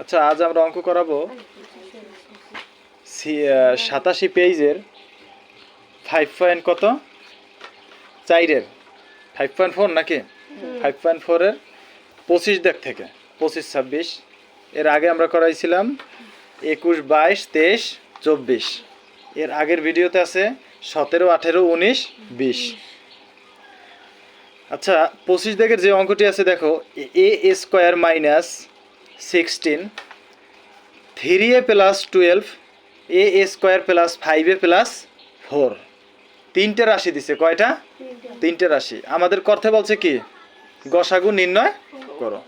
আচ্ছা আজ আমরা অঙ্ক করাবো সাতাশি পেজের ফাইভ পয়েন্ট কত? চাইরের ফাইভ পয়েন্ট ফোর নাকি? ফাইভ পয়েন্ট ফোরের পঁচিশ দেখ থেকে, পঁচিশ, ছাব্বিশ। এর আগে আমরা করাইছিলাম একুশ, বাইশ, তেইশ, চব্বিশ। এর আগের ভিডিওতে আছে সতেরো, আঠেরো, উনিশ, বিশ। আচ্ছা পঁচিশ দেখের যে অঙ্কটি আছে দেখো a square minus sixteen three a plus twelve a square plus five a plus four তিনটে রাশি দিছে কয়টা? তিনটে। রাশি। আমাদের করতে বলছে কি? গসাগু নির্ণয় করো।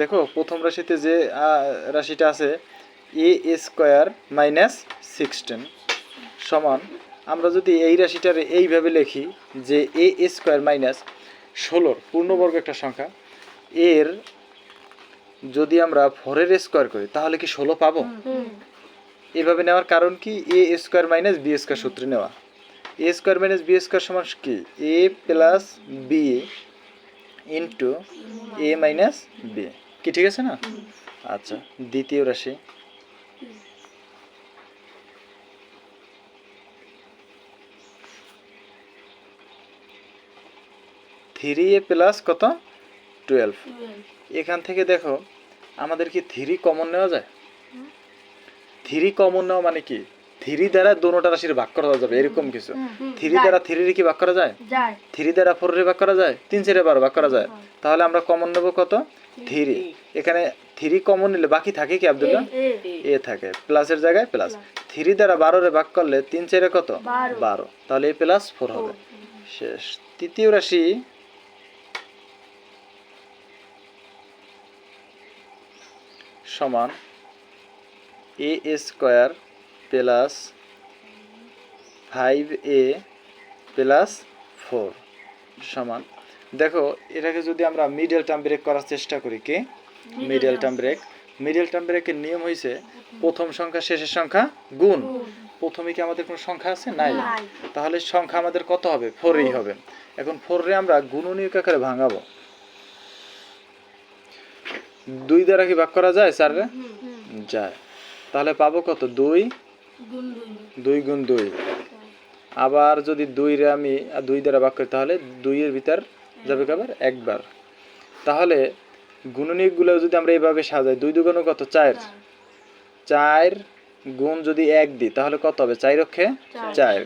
দেখো প্রথম রাশিতে যে রাশিটা আছে এ স্কোয়ার মাইনাস সিক্সটিন সমান আমরা যদি এই রাশিটার এইভাবে লিখি যে এ স্কোয়ার মাইনাস ষোলোর পূর্ণবর্গ একটা সংখ্যা এর যদি আমরা ফোরের স্কোয়ার করি তাহলে কি ষোলো পাবো? এভাবে নেওয়ার কারণ কি? A square minus b square সূত্রে নেওয়া। A square minus b square সমান কি? A plus b into a minus b. কি ঠিক আছে না? আচ্ছা দ্বিতীয় রাশি। থ্রি এ প্লাস কত? টুয়েলভ এখান থেকে দেখো আমাদের কি থ্রি কমন নেওয়া যায়? থ্রি কমন নেওয়া মানে কি? থ্রি দ্বারা দুটা রাশির ভাগ করা যাবে এরকম কিছু। থ্রি দ্বারা থ্রির কি ভাগ করা যায়? থ্রি দ্বারা ফোরের ভাগ করা যায়? তিন চারে বারো ভাগ করা যায়। তাহলে আমরা কমন নেব কত? থ্রি এখানে থ্রি কমন নিলে বাকি থাকে কি আব্দুল্লাহ? এ থাকে। প্লাসের জায়গায় প্লাস থ্রি দ্বারা বারোরে ভাগ করলে তিন চারে কত। বারো। তাহলে এ প্লাস ফোর হবে। শেষ। তৃতীয় রাশি সমান a square plus five a plus four সমান। দেখো এটাকে যদি আমরা মিডল টার্ম ব্রেক করার চেষ্টা করি কি? Middle term break middle term ব্রেকের নিয়ম হয়েছে প্রথম সংখ্যা শেষের সংখ্যা গুণ। প্রথমে কি আমাদের কোনো সংখ্যা আছে? নাই। তাহলে সংখ্যা আমাদের কত হবে? ফোরই হবে। এখন ফোরে আমরা গুণনীয়ক আকারে ভাঙাবো। দুই দ্বারা কি ভাগ করা যায় চারে যায়। তাহলে পাবো কত? দুই? দুই। গুণ দুই। আবার যদি দুই রে আমি দুই দ্বারা ভাগ করি তাহলে দুইয়ের ভিতর যাবে কবার? একবার। তাহলে গুণনীয়কগুলো যদি আমরা এইভাবে সাজাই দুই দুগুণ কত? চার। চার। গুণ যদি এক দিই তাহলে কত হবে? চার অক্ষে চার।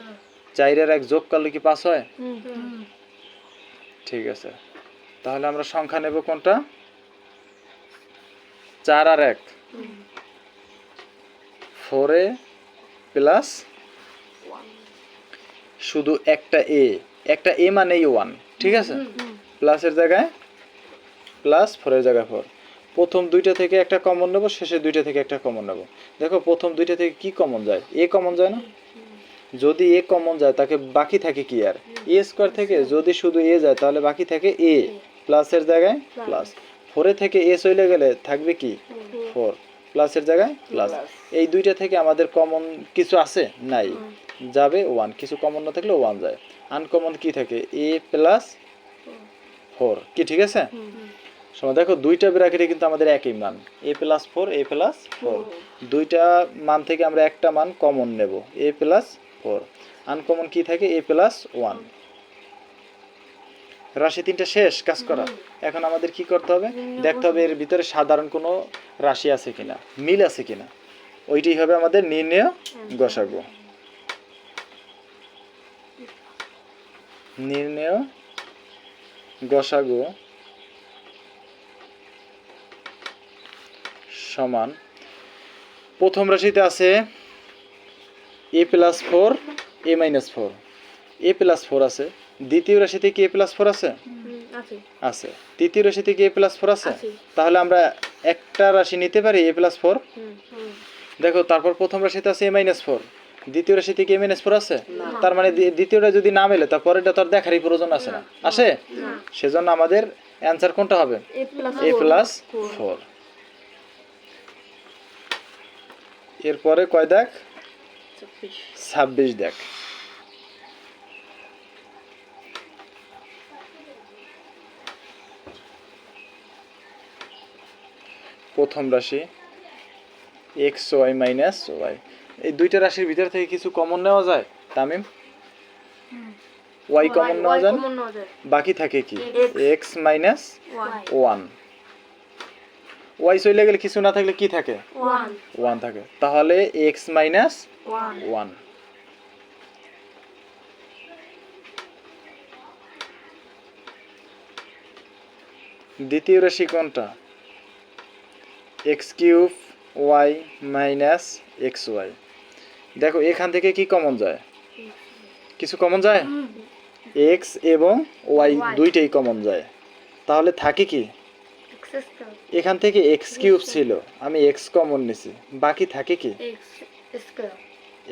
চারের এক যোগ করলে কি পাস হয়? ঠিক আছে। তাহলে আমরা সংখ্যা নেব কোনটা? চার আর এক। ফোরে প্লাস শুধু একটা এ একটা এ মানেই ওয়ান ঠিক আছে? প্লাসের জায়গায় প্লাস ফোরের জায়গায় ফোর প্রথম দুইটা থেকে একটা কমন নেব শেষের দুইটা থেকে একটা কমন নেব। দেখো প্রথম দুইটা থেকে কি কমন যায়? এ কমন যায় না? যদি এ কমন যায় তাকে বাকি থাকে কি আর? এ স্কোয়ার থেকে। যদি শুধু এ যায় তাহলে বাকি থাকে এ প্লাসের জায়গায় প্লাস ফোরে থেকে এ চলে গেলে থাকবে কি? ফোর। প্লাসের জায়গায় প্লাস। এই দুইটা থেকে আমাদের কমন কিছু আছে? নাই। যাবে ওয়ান। কিছু কমন না থাকলে ওয়ান যায়। আনকমন কি থাকে? A plus four. কি ঠিক আছে? সময় দেখো দুইটা ব্র্যাকেটে কিন্তু আমাদের একই মান। A plus four a plus four. দুইটা মান থেকে আমরা একটা মান কমন নেব। এ প্লাস ফোর। আনকমন কি থাকে? A plus one. রাশি তিনটা শেষ, কাজ করা। এখন আমাদের কি করতে হবে? দেখতে হবে এর ভিতরে সাধারণ কোনো রাশি আছে কিনা, মিল আছে কিনা। ওইটাই হবে আমাদের নির্ণয় গসাগু। নির্ণয় গসাগু সমান প্রথম রাশিতে আছে a plus four, a minus four. A plus four আছে। দ্বিতীয় রাশিতে কি এ প্লাস ফোর আছে? আছে। তৃতীয় রাশিতে কি এ প্লাস ফোর আছে। তাহলে আমরা একটা রাশি নিতে পারি এ প্লাস ফোর দেখো তারপর প্রথম রাশিতে আছে এ মাইনাস ফোর দ্বিতীয় রাশিতে কি এ মাইনাস ফোর আছে? তার মানে দ্বি- দ্বিতীয়টা যদি না মেলে তারপরেটা তো আর দেখারই প্রয়োজন আছে না। আসে? সেজন্য আমাদের অ্যান্সার কোনটা হবে? এ প্লাস ফোর এরপরে কয় দেখ? ছাব্বিশ দেখ। প্রথম রাশি এক্স ওয়াই মাইনাস ওয়াই এই দুইটা রাশির ভিতর থেকে কিছু কমন নেওয়া যায়? তামিম? ওয়াই কমন নেওয়া যায়? বাকি থাকে কি? এক্স মাইনাস ওয়ান ওয়াই চলে গেলে কিছু না থাকলে কি থাকে? ওয়ান থাকে। তাহলে এক্স মাইনাস ওয়ান দ্বিতীয় রাশি কোনটা? X cube y minus x y. দেখো এখান থেকে কি কমন যায়? কিছু কমন যায়? এক্স এবং ওয়াই Y। দুইটাই কমন যায়। তাহলে থাকে কি? এখান থেকে এক্স কিউব ছিল। আমি এক্স কমন নিছি। বাকি থাকে কি?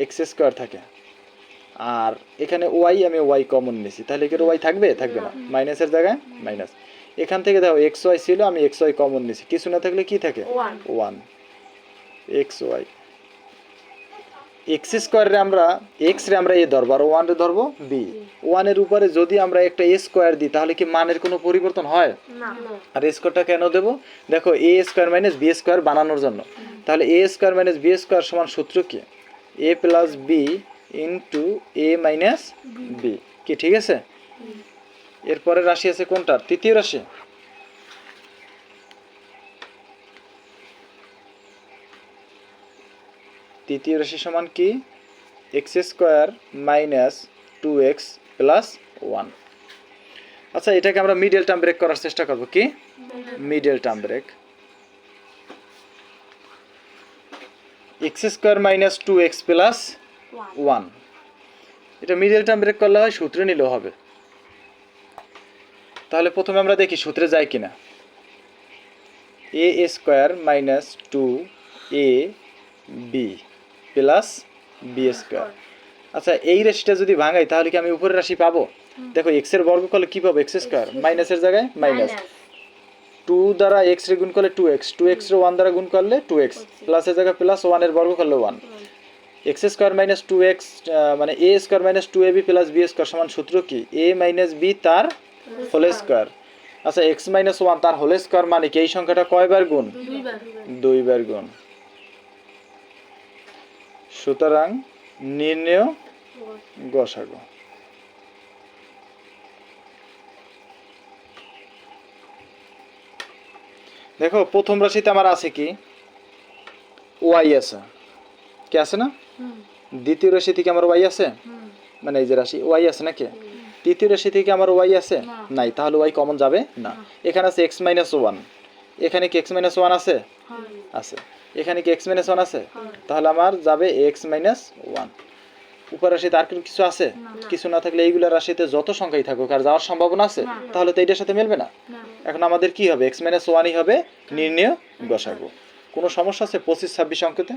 এক্স স্কোয়ার থাকে। আর এখানে ওয়াই আমি ওয়াই কমন নিছি। তাহলে কি ওয়াই থাকবে? থাকবে না। মাইনাসের জায়গায় মাইনাস। এখান থেকে দেখো এক্স ওয়াই ছিল আমি এক্স ওয়াই কমন নিছি কিছু না থাকলে কি থাকে? ওয়ান এক্স ওয়াই এক্স স্কোয়ারে আমরা এক্স রে আমরা এ ধরবো আর ওয়ান রে ধরবো বি ওয়ানের উপরে যদি আমরা একটা এ স্কোয়ার দিই তাহলে কি মানের কোনো পরিবর্তন হয়? না। আর স্কোয়ারটা কেন দেবো? দেখো a square minus b square বানানোর জন্য। তাহলে a square minus b square সমান সূত্র কি? A plus b into a minus b কি ঠিক আছে? এরপরে রাশি আছে কোনটা? তৃতীয় রাশি? তৃতীয় রাশি সমান কি? X square minus two x plus one. আচ্ছা এটাকে আমরা মিডল টার্ম ব্রেক করার চেষ্টা করব কি? Middle term break. X square minus two x plus one. এটা মিডল টার্ম ব্রেক করলে হয় সূত্রে নিলেও হবে। তাহলে প্রথমে আমরা দেখি সূত্রে যায় কিনা। A square minus two a b plus b square আচ্ছা এই রাশিটা যদি ভাঙাই তাহলে কি আমি উপরের রাশি পাবো? দেখো এক্সের বর্গ করলে কি পাবো? এক্স স্কোয়ার মাইনাসের জায়গায় মাইনাস টু দ্বারা এক্স রে গুণ করলে টু এক্স টু এক্স রে ওয়ান দ্বারা গুণ করলে টু এক্স প্লাসের জায়গায় প্লাস ওয়ানের বর্গ করলে one x square minus two x মানে a square minus two a b plus b square সমান সূত্র কি? এ মাইনাস বি তার হোল স্কোয়ার। আচ্ছা এক্স মাইনাস ওয়ান তার হোল স্কোয়ার মানে কি? এই সংখ্যাটা কয়বার গুণ? দুইবার। গুণ। সুতরাং নির্ণয় গসাগু। দেখো প্রথম রাশিতে আমার আছে কি? ওয়াই আছে। কি আছে না? দ্বিতীয় রাশি থেকে আমার ওয়াই আছে? মানে এই যে রাশি ওয়াই আছে নাকি? তৃতীয় রাশি থেকে আমার ওয়াই আছে? নাই তাহলে ওয়াই কমন যাবে? না। এখানে আছে এক্স মাইনাস ওয়ান এখানে কি এক্স মাইনাস ওয়ান আছে? আছে। এখানে কি এক্স মাইনাস ওয়ান আছে? তাহলে আমার যাবে এক্স মাইনাস ওয়ান উপর রাশিতে আর কিছু আছে? কিছু না থাকলে এইগুলো রাশিতে যত সংখ্যাই থাকুক আর যাওয়ার সম্ভাবনা আছে তাহলে তো এইটার সাথে মিলবে না। এখন আমাদের কি হবে? এক্স মাইনাস ওয়ানই হবে নির্ণয় গসাগু কোনো সমস্যা আছে পঁচিশ ছাব্বিশ অঙ্কতে?